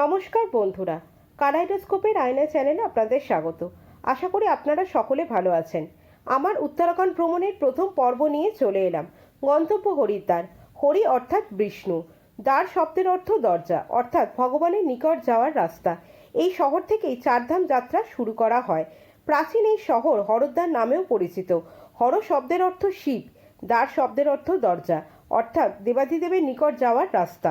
নমস্কার বন্ধুরা, কালাইডোস্কোপের আয়না চ্যানেলে আপনাদের স্বাগত। আশা করি আপনারা সকলে ভালো আছেন। আমার উত্তরাখণ্ড ভ্রমণের প্রথম পর্ব নিয়ে চলে এলাম। গন্তব্য হরিদ্বার, হরি অর্থাৎ বিষ্ণু। দ্বার শব্দের অর্থ দরজা, অর্থাৎ ভগবানের নিকট যাওয়ার রাস্তা। এই শহর থেকেই চারধাম যাত্রা শুরু করা হয়। প্রাচীন এই শহর হরদ্বার নামেও পরিচিত। হর শব্দের অর্থ শিব, দ্বার শব্দের অর্থ দরজা, অর্থাৎ দেবাদিদেবের নিকট যাওয়ার রাস্তা।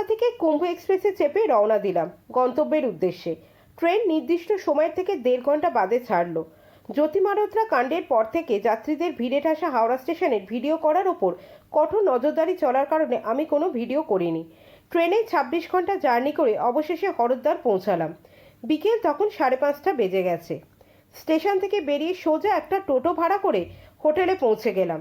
হাওড়া থেকে কুম্ভ এক্সপ্রেসে চেপে রওনা দিলাম গন্তব্যের উদ্দেশ্যে। ট্রেন নির্দিষ্ট সময়ের থেকে দেড় ঘণ্টা বাদে ছাড়লো। জ্যোতি মালহোত্রা কাণ্ডের পর থেকে যাত্রীদের ভিড়ে ঠাসা হাওড়া স্টেশনের ভিডিও করার ওপর কঠোর নজরদারি চলার কারণে আমি কোনো ভিডিও করিনি। ট্রেনে ছাব্বিশ ঘণ্টা জার্নি করে অবশেষে হরদ্বার পৌঁছালাম। বিকেল তখন সাড়ে পাঁচটা বেজে গেছে। স্টেশন থেকে বেরিয়ে সোজা একটা টোটো ভাড়া করে হোটেলে পৌঁছে গেলাম।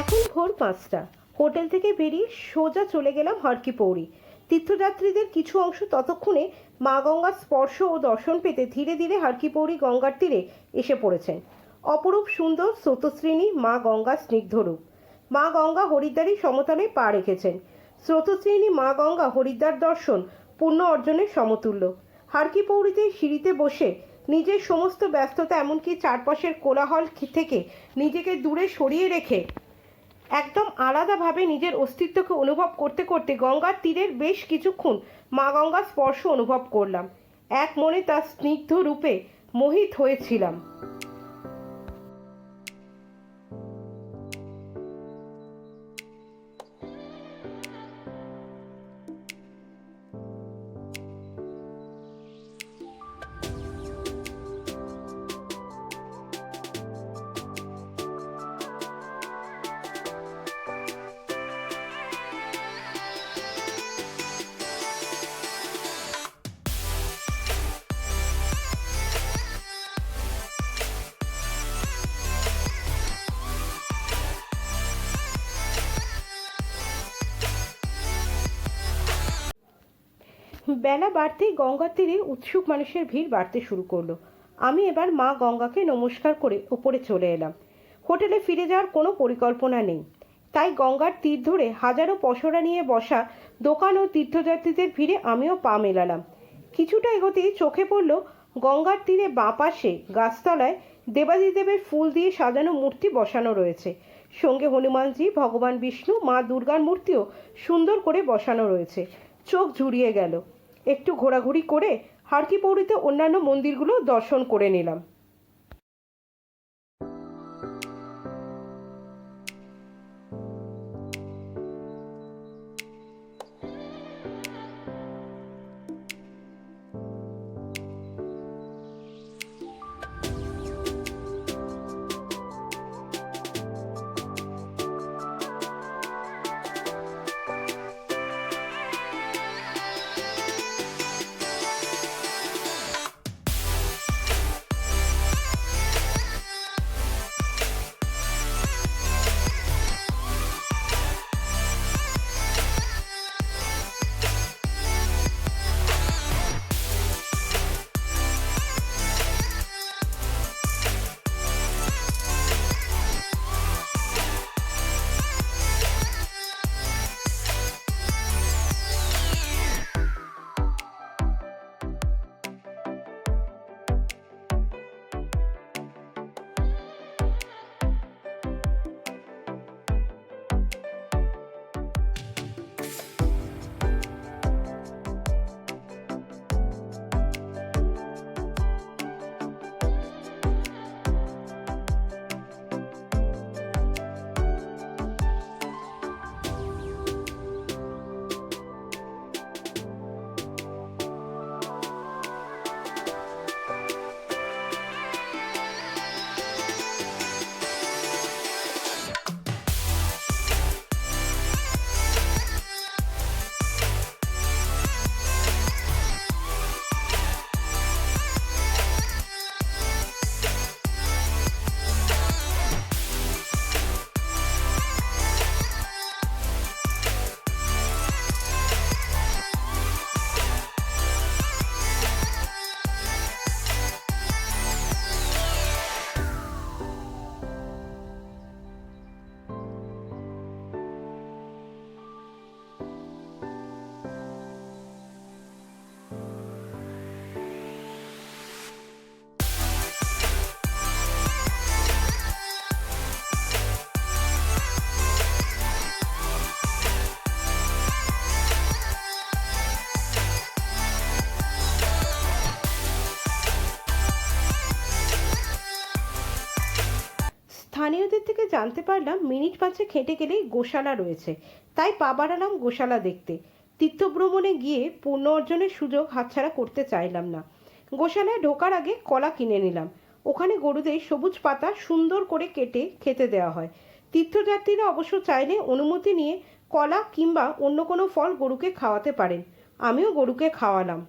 এখন ভোর পাঁচটা। হোটেল থেকে বেরিয়ে সোজা চলে গেলাম হরকি পৌরি। তীর্থযাত্রীদের কিছু অংশ ততক্ষণে মা গঙ্গার স্পর্শ ও দর্শন পেতে ধীরে ধীরে হরকি পৌরি গঙ্গার তীরে এসে পড়েছেন। অপরূপ সুন্দর স্রোতশ্রেণী মা গঙ্গা স্নিগ্ধরূপ মা গঙ্গা হরিদ্বারই সমতলে পা রেখেছেন। স্রোতশ্রেণী মা গঙ্গা হরিদ্বার দর্শন, পুণ্য অর্জনের সমতুল্য। হারকি পৌরিতে সিঁড়িতে বসে নিজের সমস্ত ব্যস্ততা এমনকি চারপাশের কোলাহল থেকে নিজেকে দূরে সরিয়ে রেখে একদম আলাদাভাবে নিজের অস্তিত্বকে অনুভব করতে করতে গঙ্গার তীরের বেশ কিছুক্ষণ মা গঙ্গার স্পর্শ অনুভব করলাম। এক মনে তার স্নিগ্ধ রূপে মোহিত হয়েছিলাম। বেলা বাড়তেই গঙ্গার তীরে উৎসুক মানুষের ভিড় বাড়তে শুরু করল। আমি এবার মা গঙ্গাকে নমস্কার করে উপরে চলে এলাম। হোটেলে ফিরে যাওয়ার কোনো পরিকল্পনা নেই। তাই গঙ্গার তীর ধরে হাজারো পসরা নিয়ে বসা দোকান ও তীর্থযাত্রীদের ভিড়ে আমিও পা মেলালাম। কিছুটা এগোতেই চোখে পড়ল গঙ্গার তীরে বাঁ পাশে গাছতলায় দেবাদিদেবের ফুল দিয়ে সাজানো মূর্তি বসানো রয়েছে। সঙ্গে হনুমানজি, ভগবান বিষ্ণু, মা দুর্গার মূর্তিও সুন্দর করে বসানো রয়েছে। চোখ জুড়িয়ে গেল। একটু ঘোরাঘুরি করে হারকিপৌরিতে অন্যান্য মন্দিরগুলো দর্শন করে নিলাম। থেকে জানতে পারলাম মিনিট পাঁচে খেটে গেলেই গোশালা রয়েছে। তাই পা বাড়ালাম গোশালা দেখতে। তীর্থভ্রমণে গিয়ে পুণ্য অর্জনের সুযোগ হাতছাড়া করতে চাইলাম না। গোশালায় ঢোকার আগে কলা কিনে নিলাম। ওখানে গরুদের সবুজ পাতা সুন্দর করে কেটে খেতে দেওয়া হয়। তীর্থযাত্রীরা অবশ্য চাইলে অনুমতি নিয়ে কলা কিংবা অন্য কোনো ফল গরুকে খাওয়াতে পারেন। আমিও গরুকে খাওয়ালাম।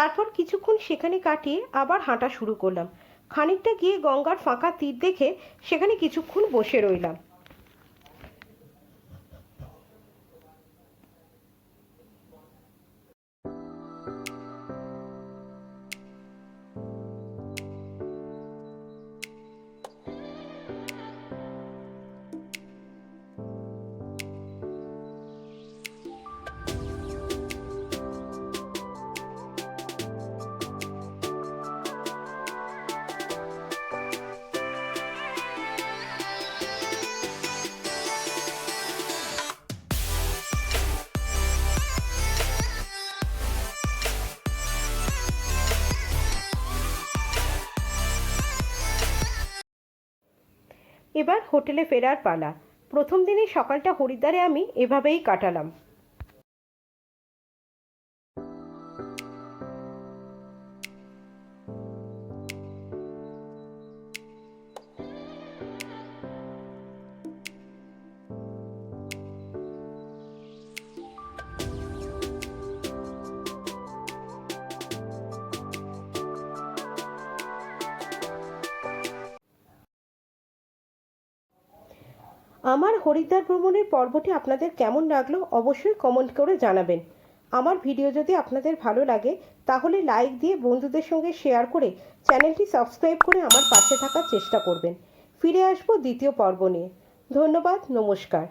তারপর কিছুক্ষণ সেখানে কাটিয়ে আবার হাঁটা শুরু করলাম। খানিকটা গিয়ে গঙ্গার ফাঁকা তীর দেখে সেখানে কিছুক্ষণ বসে রইলাম। এবার হোটেলে ফেরার পালা। প্রথম দিনে সকালটা হরিদ্বারে আমি এভাবেই কাটালাম। আমার হরিদ্বার ভ্রমণের পর্বটি আপনাদের কেমন লাগল অবশ্যই কমেন্ট করে জানাবেন। আমার ভিডিও যদি আপনাদের ভালো লাগে, তাহলে লাইক দিয়ে বন্ধুদের সঙ্গে শেয়ার করে চ্যানেলটি সাবস্ক্রাইব করে আমার পাশে থাকার চেষ্টা করবেন। ফিরে আসব দ্বিতীয় পর্ব নিয়ে। ধন্যবাদ, নমস্কার।